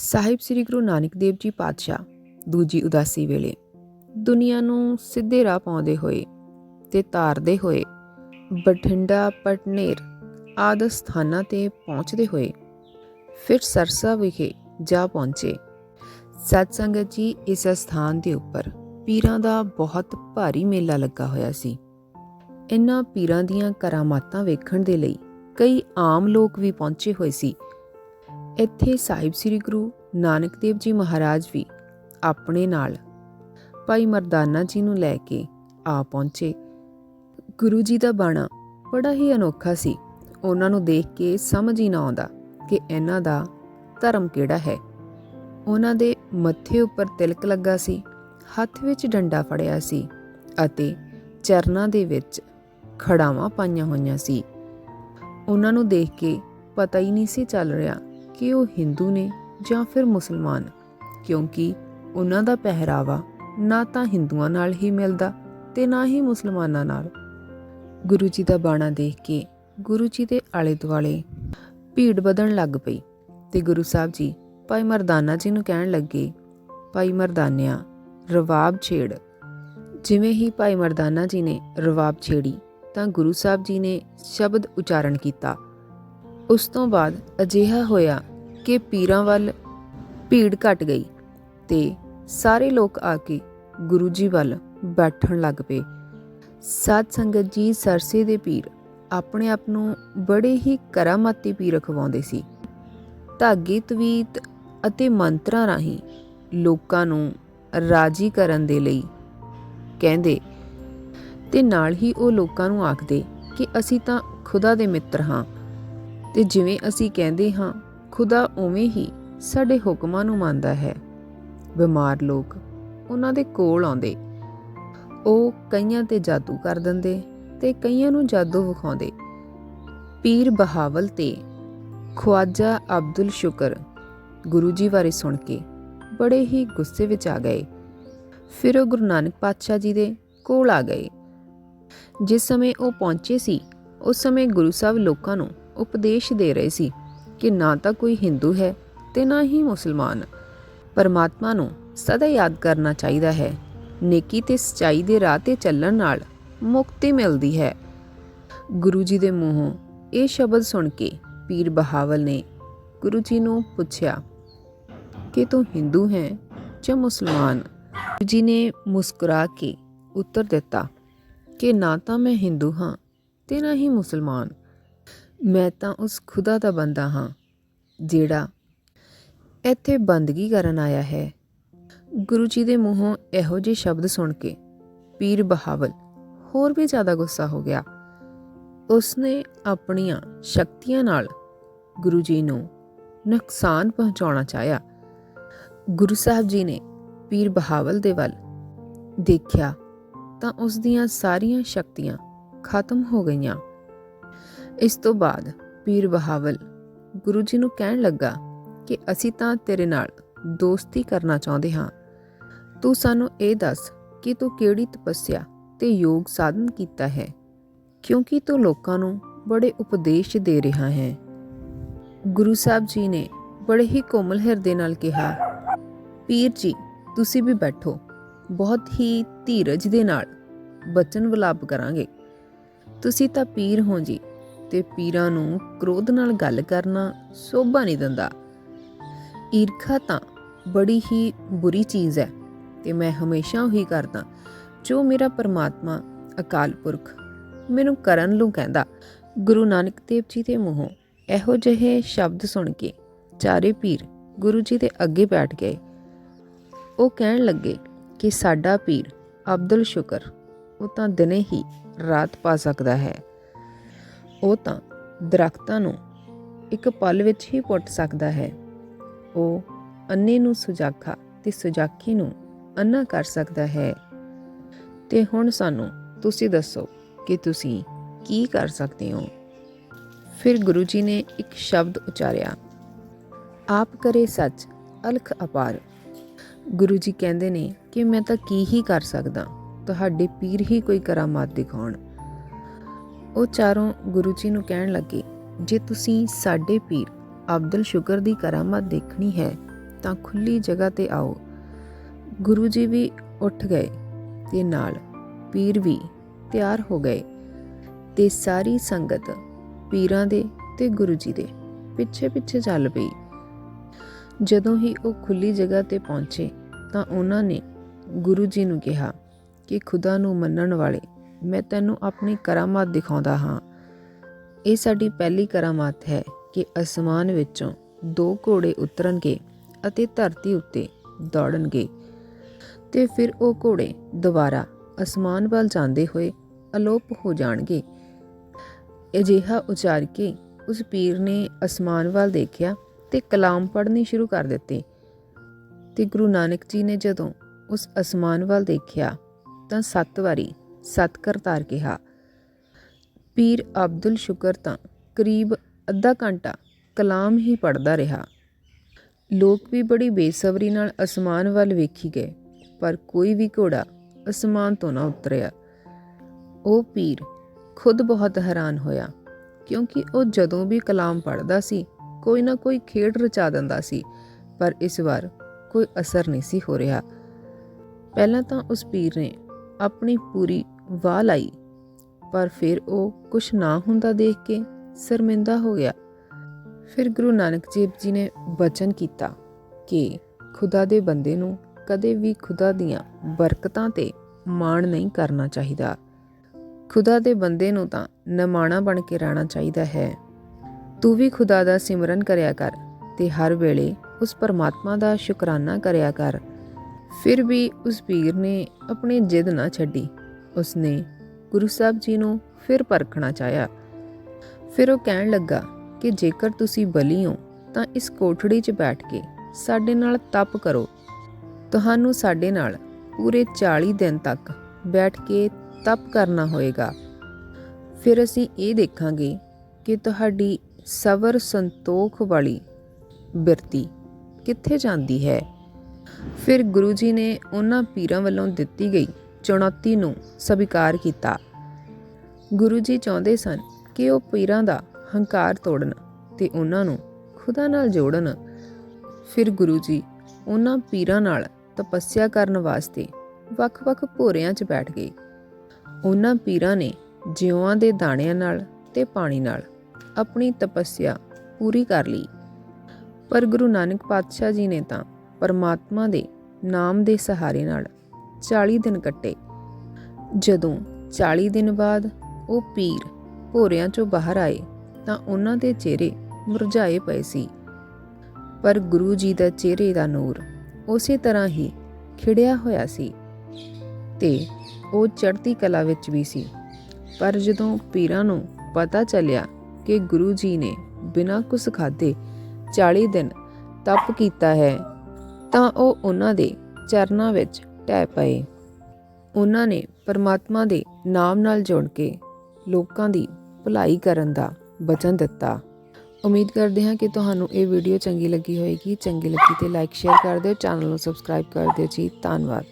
ਸਾਹਿਬ ਸ੍ਰੀ ਗੁਰੂ ਨਾਨਕ ਦੇਵ ਜੀ ਪਾਤਸ਼ਾਹ, ਦੂਜੀ ਉਦਾਸੀ ਵੇਲੇ ਦੁਨੀਆ ਨੂੰ ਸਿੱਧੇ ਰਾਹ ਪਾਉਂਦੇ ਹੋਏ ਤੇ ਤਾਰਦੇ ਹੋਏ ਬਠਿੰਡਾ, ਪਟਨੇਰ ਆਦਿ ਸਥਾਨਾਂ ਤੇ ਪਹੁੰਚਦੇ ਹੋਏ ਫਿਰ ਸਰਸਾ ਵਿਖੇ ਜਾ ਪਹੁੰਚੇ। ਸਤ ਸੰਗਤ ਜੀ ਇਸ ਸਥਾਨ ਦੇ ਉੱਪਰ ਪੀਰਾਂ ਦਾ ਬਹੁਤ ਭਾਰੀ ਮੇਲਾ ਲੱਗਾ ਹੋਇਆ ਸੀ। ਇਨ੍ਹਾਂ ਪੀਰਾਂ ਦੀਆਂ ਕਰਾਮਾਤਾਂ ਵੇਖਣ ਦੇ ਲਈ ਕਈ ਆਮ ਲੋਕ ਵੀ ਪਹੁੰਚੇ ਹੋਏ ਸੀ। ਇੱਥੇ ਸਾਹਿਬ ਸ੍ਰੀ ਗੁਰੂ ਨਾਨਕ ਦੇਵ ਜੀ ਮਹਾਰਾਜ ਵੀ ਆਪਣੇ ਨਾਲ ਭਾਈ ਮਰਦਾਨਾ ਜੀ ਨੂੰ ਲੈ ਕੇ ਆ ਪਹੁੰਚੇ। ਗੁਰੂ ਜੀ ਦਾ ਬਾਣਾ ਬੜਾ ਹੀ ਅਨੋਖਾ ਸੀ। ਉਹਨਾਂ ਨੂੰ ਦੇਖ ਕੇ ਸਮਝ ਹੀ ਨਾ ਆਉਂਦਾ ਕਿ ਇਹਨਾਂ ਦਾ ਧਰਮ ਕਿਹੜਾ ਹੈ। ਉਹਨਾਂ ਦੇ ਮੱਥੇ ਉੱਪਰ ਤਿਲਕ ਲੱਗਾ ਸੀ, ਹੱਥ ਵਿੱਚ ਡੰਡਾ ਫੜਿਆ ਸੀ ਅਤੇ ਚਰਨਾਂ ਦੇ ਵਿੱਚ ਖੜਾਵਾਂ ਪਾਈਆਂ ਹੋਈਆਂ ਸੀ। ਉਹਨਾਂ ਨੂੰ ਦੇਖ ਕੇ ਪਤਾ ਹੀ ਨਹੀਂ ਸੀ ਚੱਲ ਰਿਹਾ ਕਿ ਉਹ ਹਿੰਦੂ ਨੇ ਜਾਂ ਫਿਰ ਮੁਸਲਮਾਨ, ਕਿਉਂਕਿ ਉਹਨਾਂ ਦਾ ਪਹਿਰਾਵਾ ਨਾ ਤਾਂ ਹਿੰਦੂਆਂ ਨਾਲ ਹੀ ਮਿਲਦਾ ਤੇ ਨਾ ਹੀ ਮੁਸਲਮਾਨਾਂ ਨਾਲ। ਗੁਰੂ ਜੀ ਦਾ ਬਾਣਾ ਦੇਖ ਕੇ ਗੁਰੂ ਜੀ ਦੇ ਆਲੇ ਦੁਆਲੇ ਭੀੜ ਵਧਣ ਲੱਗ ਪਈ ਤੇ ਗੁਰੂ ਸਾਹਿਬ ਜੀ ਭਾਈ ਮਰਦਾਨਾ ਜੀ ਨੂੰ ਕਹਿਣ ਲੱਗੇ, ਭਾਈ ਮਰਦਾਨਿਆ, ਰਵਾਬ ਛੇੜ। ਜਿਵੇਂ ਹੀ ਭਾਈ ਮਰਦਾਨਾ ਜੀ ਨੇ ਰਵਾਬ ਛੇੜੀ ਤਾਂ ਗੁਰੂ ਸਾਹਿਬ ਜੀ ਨੇ ਸ਼ਬਦ ਉਚਾਰਨ ਕੀਤਾ। ਉਸ ਤੋਂ ਬਾਅਦ ਅਜਿਹਾ ਹੋਇਆ ਕਿ ਪੀਰਾਂ ਵੱਲ ਭੀੜ ਘਟ ਗਈ ਤੇ ਸਾਰੇ ਲੋਕ ਆ ਕੇ ਗੁਰੂ ਜੀ ਵੱਲ ਬੈਠਣ ਲੱਗ ਪਏ। ਸਾਧ ਸੰਗਤ ਜੀ ਸਰਸੇ ਦੇ ਪੀਰ ਆਪਣੇ ਆਪ ਨੂੰ ਬੜੇ ਹੀ ਕਰਾਮਾਤੀ ਪੀਰ ਖਵਾਉਂਦੇ ਸੀ। ਧਾਗੇ, ਤਵੀਤ ਅਤੇ ਮੰਤਰਾਂ ਰਾਹੀਂ ਲੋਕਾਂ ਨੂੰ ਰਾਜੀ ਕਰਨ ਦੇ ਲਈ ਕਹਿੰਦੇ ਤੇ ਨਾਲ ਹੀ ਉਹ ਲੋਕਾਂ ਨੂੰ ਆਖਦੇ ਕਿ ਅਸੀਂ ਤਾਂ ਖੁਦਾ ਦੇ ਮਿੱਤਰ ਹਾਂ। ਤੇ ਜਿਵੇਂ ਅਸੀਂ ਕਹਿੰਦੇ ਹਾਂ, ਖੁਦਾ ਉਵੇਂ ਹੀ ਸਾਡੇ ਹੁਕਮਾਂ ਨੂੰ ਮੰਨਦਾ ਹੈ। ਬਿਮਾਰ ਲੋਕ ਉਹਨਾਂ ਦੇ ਕੋਲ ਆਉਂਦੇ। ਉਹ ਕਈਆਂ ਤੇ ਜਾਦੂ ਕਰ ਦਿੰਦੇ ਤੇ ਕਈਆਂ ਨੂੰ ਜਾਦੂ ਵਿਖਾਉਂਦੇ। ਪੀਰ ਬਹਾਵਲ ਤੇ ਖਵਾਜਾ ਅਬਦੁਲ ਸ਼ੁਕਰ ਗੁਰੂ ਜੀ ਬਾਰੇ ਸੁਣ ਕੇ ਬੜੇ ਹੀ ਗੁੱਸੇ ਵਿੱਚ ਆ ਗਏ। ਫਿਰ ਉਹ ਗੁਰੂ ਨਾਨਕ ਪਾਤਸ਼ਾਹ ਜੀ ਦੇ ਕੋਲ ਆ ਗਏ। ਜਿਸ ਸਮੇਂ ਉਹ ਪਹੁੰਚੇ ਸੀ, ਉਸ ਸਮੇਂ ਗੁਰੂ ਸਾਹਿਬ ਲੋਕਾਂ ਨੂੰ ਉਪਦੇਸ਼ ਦੇ ਰਹੇ ਸੀ ਕਿ ਨਾ ਤਾਂ ਕੋਈ ਹਿੰਦੂ ਹੈ ਤੇ ਨਾ ਹੀ ਮੁਸਲਮਾਨ। ਪਰਮਾਤਮਾ ਨੂੰ ਸਦਾ ਯਾਦ ਕਰਨਾ ਚਾਹੀਦਾ ਹੈ। ਨੇਕੀ ਤੇ ਸਚਾਈ ਦੇ ਰਾਹ ਤੇ ਚੱਲਣ ਨਾਲ ਮੁਕਤੀ ਮਿਲਦੀ ਹੈ। ਗੁਰੂ ਜੀ ਦੇ ਮੂੰਹੋਂ ਇਹ ਸ਼ਬਦ ਸੁਣ ਕੇ ਪੀਰ ਬਹਾਵਲ ਨੇ ਗੁਰੂ ਜੀ ਨੂੰ ਪੁੱਛਿਆ, ਕਿ ਤੂੰ ਹਿੰਦੂ ਹੈ ਜਾਂ ਮੁਸਲਮਾਨ? ਗੁਰੂ ਜੀ ਨੇ ਮੁਸਕਰਾ ਕੇ ਉੱਤਰ ਦਿੱਤਾ, ਕਿ ਨਾ ਤਾਂ ਮੈਂ ਹਿੰਦੂ ਹਾਂ ਤੇ ਨਾ ਹੀ ਮੁਸਲਮਾਨ। ਮੈਂ ਤਾਂ ਉਸ ਖੁਦਾ ਦਾ ਬੰਦਾ ਹਾਂ, ਜਿਹੜਾ ਇੱਥੇ ਬੰਦਗੀ ਕਰਨ ਆਇਆ ਹੈ। ਗੁਰੂ ਜੀ ਦੇ ਮੂੰਹੋਂ ਇਹੋ ਜਿਹੇ ਸ਼ਬਦ ਸੁਣ ਕੇ ਪੀਰ ਬਹਾਵਲ ਹੋਰ ਵੀ ਜ਼ਿਆਦਾ ਗੁੱਸਾ ਹੋ ਗਿਆ। ਉਸਨੇ ਆਪਣੀਆਂ ਸ਼ਕਤੀਆਂ ਨਾਲ ਗੁਰੂ ਜੀ ਨੂੰ ਨੁਕਸਾਨ ਪਹੁੰਚਾਉਣਾ ਚਾਹਿਆ। ਗੁਰੂ ਸਾਹਿਬ ਜੀ ਨੇ ਪੀਰ ਬਹਾਵਲ ਦੇ ਵੱਲ ਦੇਖਿਆ ਤਾਂ ਉਸ ਦੀਆਂ ਸਾਰੀਆਂ ਸ਼ਕਤੀਆਂ ਖਤਮ ਹੋ ਗਈਆਂ। ਇਸ ਤੋਂ ਬਾਅਦ ਪੀਰ ਬਹਾਵਲ ਗੁਰੂ ਜੀ ਨੂੰ ਕਹਿਣ ਲੱਗਾ ਕਿ ਅਸੀਂ ਤਾਂ ਤੇਰੇ ਨਾਲ ਦੋਸਤੀ ਕਰਨਾ ਚਾਹੁੰਦੇ ਹਾਂ। ਤੂੰ ਸਾਨੂੰ ਇਹ ਦੱਸ ਕਿ ਤੂੰ ਕਿਹੜੀ ਤਪੱਸਿਆ ਤੇ ਯੋਗ ਸਾਧਨ ਕੀਤਾ ਹੈ, ਕਿਉਂਕਿ ਤੂੰ ਲੋਕਾਂ ਨੂੰ ਬੜੇ ਉਪਦੇਸ਼ ਦੇ ਰਿਹਾ ਹੈ। ਗੁਰੂ ਸਾਹਿਬ ਜੀ ਨੇ ਬੜੇ ਹੀ ਕੋਮਲ ਹਿਰਦੇ ਨਾਲ ਕਿਹਾ, ਪੀਰ ਜੀ, ਤੁਸੀਂ ਵੀ ਬੈਠੋ, ਬਹੁਤ ਹੀ ਧੀਰਜ ਦੇ ਨਾਲ ਬਚਨ ਵਿਲਾਪ ਕਰਾਂਗੇ। ਤੁਸੀਂ ਤਾਂ ਪੀਰ ਹੋ ਜੀ ਤੇ ਪੀਰਾਂ ਨੂੰ ਕ੍ਰੋਧ ਨਾਲ ਗੱਲ ਕਰਨਾ ਸੋਭਾ ਨਹੀਂ ਦਿੰਦਾ। ਈਰਖਾ ਤਾਂ ਬੜੀ ਹੀ ਬੁਰੀ ਚੀਜ਼ ਹੈ ਤੇ ਮੈਂ ਹਮੇਸ਼ਾ ਉਹੀ ਕਰਦਾ, ਜੋ ਮੇਰਾ ਪਰਮਾਤਮਾ ਅਕਾਲ ਪੁਰਖ ਮੈਨੂੰ ਕਰਨ ਨੂੰ ਕਹਿੰਦਾ। ਗੁਰੂ ਨਾਨਕ ਦੇਵ ਜੀ ਦੇ ਮੂੰਹੋਂ ਇਹੋ ਜਿਹੇ ਸ਼ਬਦ ਸੁਣ ਕੇ ਚਾਰੇ ਪੀਰ ਗੁਰੂ ਜੀ ਦੇ ਅੱਗੇ ਬੈਠ ਗਏ। ਉਹ ਕਹਿਣ ਲੱਗੇ ਕਿ ਸਾਡਾ ਪੀਰ ਅਬਦੁਲ ਸ਼ੁਕਰ, ਉਹ ਤਾਂ ਦਿਨੇ ਹੀ ਰਾਤ ਪਾ ਸਕਦਾ ਹੈ। ਉਹ ਤਾਂ ਦਰਖਤਾਂ ਨੂੰ ਇੱਕ ਪਲ ਵਿੱਚ ਹੀ ਪੁੱਟ ਸਕਦਾ ਹੈ। ਉਹ ਅੰਨੇ ਨੂੰ ਸੁਜਾਖਾ ਤੇ ਸੁਜਾਖੀ ਨੂੰ ਅੰਨਾ ਕਰ ਸਕਦਾ ਹੈ। ਤੇ ਹੁਣ ਸਾਨੂੰ ਤੁਸੀਂ ਦੱਸੋ ਕਿ ਤੁਸੀਂ ਕੀ ਕਰ ਸਕਦੇ ਹੋ? ਫਿਰ ਗੁਰੂ ਜੀ ਨੇ ਇੱਕ ਸ਼ਬਦ ਉਚਾਰਿਆ, ਆਪ ਕਰੇ ਸੱਚ, ਅਲਖ ਅਪਾਰ। ਗੁਰੂ ਜੀ ਕਹਿੰਦੇ ਨੇ ਕਿ ਮੈਂ ਤਾਂ ਕੀ ਹੀ ਕਰ ਸਕਦਾ? ਤੁਹਾਡੇ ਪੀਰ ਹੀ ਕੋਈ ਕਰਾਮਾਤ ਦਿਖਾਉਣ। ਉਹ ਚਾਰੋਂ ਗੁਰੂ ਜੀ ਨੂੰ ਕਹਿਣ ਲੱਗੇ, ਜੇ ਤੁਸੀਂ ਸਾਡੇ ਪੀਰ ਅਬਦੁਲ ਸ਼ੁਕਰ ਦੀ ਕਰਾਮਾਤ ਦੇਖਣੀ ਹੈ, ਤਾਂ ਖੁੱਲੀ ਜਗ੍ਹਾ ਤੇ ਆਓ। ਗੁਰੂ ਜੀ ਵੀ ਉੱਠ ਗਏ ਤੇ ਨਾਲ ਪੀਰ ਵੀ ਤਿਆਰ ਹੋ ਗਏ ਤੇ ਸਾਰੀ ਸੰਗਤ ਪੀਰਾਂ ਦੇ ਤੇ ਗੁਰੂ ਜੀ ਦੇ ਪਿੱਛੇ ਪਿੱਛੇ ਚੱਲ ਪਈ। ਜਦੋਂ ਹੀ ਉਹ ਖੁੱਲੀ ਜਗ੍ਹਾ ਤੇ ਪਹੁੰਚੇ ਤਾਂ ਉਹਨਾਂ ਨੇ ਗੁਰੂ ਜੀ ਨੂੰ ਕਿਹਾ ਕਿ ਖੁਦਾ ਨੂੰ ਮੰਨਣ ਵਾਲੇ ਮੈਂ ਤੈਨੂੰ ਆਪਣੀ ਕਰਾਮਾਤ ਦਿਖਾਉਂਦਾ ਹਾਂ। ਇਹ ਸਾਡੀ ਪਹਿਲੀ ਕਰਾਮਾਤ ਹੈ ਕਿ ਅਸਮਾਨ ਵਿੱਚੋਂ ਦੋ ਘੋੜੇ ਉਤਰਨਗੇ ਅਤੇ ਧਰਤੀ ਉੱਤੇ ਦੌੜਨਗੇ। ਤੇ ਫਿਰ ਉਹ ਘੋੜੇ ਦੁਬਾਰਾ ਅਸਮਾਨ ਵੱਲ ਜਾਂਦੇ ਹੋਏ ਅਲੋਪ ਹੋ ਜਾਣਗੇ। ਅਜਿਹਾ ਉਚਾਰ ਕੇ ਉਸ ਪੀਰ ਨੇ ਅਸਮਾਨ ਵੱਲ ਦੇਖਿਆ ਤੇ ਕਲਾਮ ਪੜ੍ਹਨੀ ਸ਼ੁਰੂ ਕਰ ਦਿੱਤੀ। ਤੇ ਗੁਰੂ ਨਾਨਕ ਜੀ ਨੇ ਜਦੋਂ ਉਸ ਅਸਮਾਨ ਵੱਲ ਦੇਖਿਆ ਤਾਂ ਸੱਤ ਵਾਰੀ ਸਤ ਕਰਤਾਰ ਕਿਹਾ। ਪੀਰ ਅਬਦੁਲ ਸ਼ੁਕਰ ਤਾਂ ਕਰੀਬ ਅੱਧਾ ਘੰਟਾ ਕਲਾਮ ਹੀ ਪੜਦਾ ਰਿਹਾ। ਲੋਕ ਵੀ ਬੜੀ ਬੇਸਬਰੀ ਨਾਲ ਅਸਮਾਨ ਵੱਲ ਵੇਖੀ ਗਏ, ਪਰ ਕੋਈ ਵੀ ਘੋੜਾ ਅਸਮਾਨ ਤੋਂ ਨਾ ਉਤਰਿਆ। ਉਹ ਪੀਰ ਖੁਦ ਬਹੁਤ ਹੈਰਾਨ ਹੋਇਆ, ਕਿਉਂਕਿ ਉਹ ਜਦੋਂ ਵੀ ਕਲਾਮ ਪੜਦਾ ਸੀ, ਕੋਈ ਨਾ ਕੋਈ ਖੇਡ ਰਚਾ ਦਿੰਦਾ ਸੀ, ਪਰ ਇਸ ਵਾਰ ਕੋਈ ਅਸਰ ਨਹੀਂ ਸੀ ਹੋ ਰਿਹਾ। ਪਹਿਲਾਂ ਤਾਂ ਉਸ ਪੀਰ ਨੇ ਆਪਣੀ ਪੂਰੀ ਵਾਹ ਲਾਈ। ਪਰ ਫਿਰ ਉਹ ਕੁਛ ਨਾ ਹੁੰਦਾ ਦੇਖ ਕੇ ਸ਼ਰਮਿੰਦਾ ਹੋ ਗਿਆ। ਫਿਰ ਗੁਰੂ ਨਾਨਕ ਦੇਵ ਜੀ ਨੇ ਬਚਨ ਕੀਤਾ ਕਿ ਖੁਦਾ ਦੇ ਬੰਦੇ ਨੂੰ ਕਦੇ ਵੀ ਖੁਦਾ ਦੀਆਂ ਬਰਕਤਾਂ ਤੇ ਮਾਣ ਨਹੀਂ ਕਰਨਾ ਚਾਹੀਦਾ। ਖੁਦਾ ਦੇ ਬੰਦੇ ਨੂੰ ਤਾਂ ਨਮਾਣਾ ਬਣ ਕੇ ਰਹਿਣਾ ਚਾਹੀਦਾ ਹੈ। ਤੂੰ ਵੀ ਖੁਦਾ ਦਾ ਸਿਮਰਨ ਕਰਿਆ ਕਰ ਤੇ ਹਰ ਵੇਲੇ ਉਸ ਪਰਮਾਤਮਾ ਦਾ ਸ਼ੁਕਰਾਨਾ ਕਰਿਆ ਕਰ। ਫਿਰ ਵੀ ਉਸ ਪੀਰ ਨੇ ਆਪਣੀ ਜਿੱਦ ਨਾ ਛੱਡੀ। ਉਸਨੇ ਗੁਰੂ ਸਾਹਿਬ ਜੀ ਨੂੰ ਫਿਰ ਪਰਖਣਾ ਚਾਹਿਆ। ਫਿਰ ਉਹ ਕਹਿਣ ਲੱਗਾ ਕਿ ਜੇਕਰ ਤੁਸੀਂ ਬਲੀ ਹੋ, ਤਾਂ ਇਸ ਕੋਠੜੀ 'ਚ ਬੈਠ ਕੇ ਸਾਡੇ ਨਾਲ ਤਪ ਕਰੋ। ਤੁਹਾਨੂੰ ਸਾਡੇ ਨਾਲ ਪੂਰੇ 40 ਦਿਨ ਤੱਕ ਬੈਠ ਕੇ ਤਪ ਕਰਨਾ ਹੋਏਗਾ। ਫਿਰ ਅਸੀਂ ਇਹ ਦੇਖਾਂਗੇ ਕਿ ਤੁਹਾਡੀ ਸਬਰ ਸੰਤੋਖ ਵਾਲੀ ਬਿਰਤੀ ਕਿੱਥੇ ਜਾਂਦੀ ਹੈ। ਫਿਰ ਗੁਰੂ ਜੀ ਨੇ ਉਹਨਾਂ ਪੀਰਾਂ ਵੱਲੋਂ ਦਿੱਤੀ ਗਈ ਚੁਣੌਤੀ ਨੂੰ ਸਵੀਕਾਰ ਕੀਤਾ। ਗੁਰੂ ਜੀ ਚਾਹੁੰਦੇ ਸਨ ਕਿ ਉਹ ਪੀਰਾਂ ਦਾ ਹੰਕਾਰ ਤੋੜਨ ਤੇ ਉਹਨਾਂ ਨੂੰ ਖੁਦਾ ਨਾਲ ਜੋੜਨ। ਫਿਰ ਗੁਰੂ ਜੀ ਉਹਨਾਂ ਪੀਰਾਂ ਨਾਲ ਤਪੱਸਿਆ ਕਰਨ ਵਾਸਤੇ ਵੱਖ-ਵੱਖ ਭੋਰਿਆਂ 'ਚ ਬੈਠ ਗਏ। ਉਹਨਾਂ ਪੀਰਾਂ ਨੇ ਜਿਉਆਂ ਦੇ ਦਾਣਿਆਂ ਨਾਲ ਤੇ ਪਾਣੀ ਨਾਲ ਆਪਣੀ ਤਪੱਸਿਆ ਪੂਰੀ ਕਰ ਲਈ। ਪਰ ਗੁਰੂ ਨਾਨਕ ਪਾਤਸ਼ਾਹ ਜੀ ਨੇ ਤਾਂ ਪਰਮਾਤਮਾ ਦੇ ਨਾਮ ਦੇ ਸਹਾਰੇ ਨਾਲ 40 ਦਿਨ ਕੱਟੇ। ਜਦੋਂ 40 ਦਿਨ ਬਾਅਦ ਉਹ ਪੀਰ ਭੋਰਿਆਂ ਚੋਂ ਬਾਹਰ ਆਏ ਤਾਂ ਉਹਨਾਂ ਦੇ ਚਿਹਰੇ ਮੁਰਝਾਏ ਪਏ ਸੀ। ਪਰ ਗੁਰੂ ਜੀ ਦਾ ਚਿਹਰੇ ਦਾ ਨੂਰ ਉਸੇ ਤਰ੍ਹਾਂ ਹੀ ਖਿੜਿਆ ਹੋਇਆ ਸੀ ਤੇ ਉਹ ਚੜ੍ਹਦੀ ਕਲਾ ਵਿੱਚ ਵੀ ਸੀ। ਪਰ ਜਦੋਂ ਪੀਰਾਂ ਨੂੰ ਪਤਾ ਚੱਲਿਆ ਕਿ ਗੁਰੂ ਜੀ ਨੇ ਬਿਨਾਂ ਕੁਝ ਖਾਦੇ 40 ਦਿਨ ਤਪ ਕੀਤਾ ਹੈ ਤਾਂ ਉਹ ਉਹਨਾਂ ਦੇ ਚਰਨਾਂ ਵਿੱਚ ਟਹਿ ਪਏ। ਉਹਨਾਂ ਨੇ ਪਰਮਾਤਮਾ ਦੇ ਨਾਮ ਨਾਲ ਜੁੜ ਕੇ ਲੋਕਾਂ ਦੀ ਭਲਾਈ ਕਰਨ ਦਾ ਵਚਨ ਦਿੱਤਾ। ਉਮੀਦ ਕਰਦੇ ਹਾਂ ਕਿ ਤੁਹਾਨੂੰ ਇਹ ਵੀਡੀਓ ਚੰਗੀ ਲੱਗੀ ਹੋਵੇਗੀ ਚੰਗੀ ਲੱਗੀ ਤੇ ਲਾਈਕ ਸ਼ੇਅਰ ਕਰ ਦਿਓ। ਚੈਨਲ ਨੂੰ ਸਬਸਕ੍ਰਾਈਬ ਕਰ ਦਿਓ ਜੀ। ਧੰਨਵਾਦ।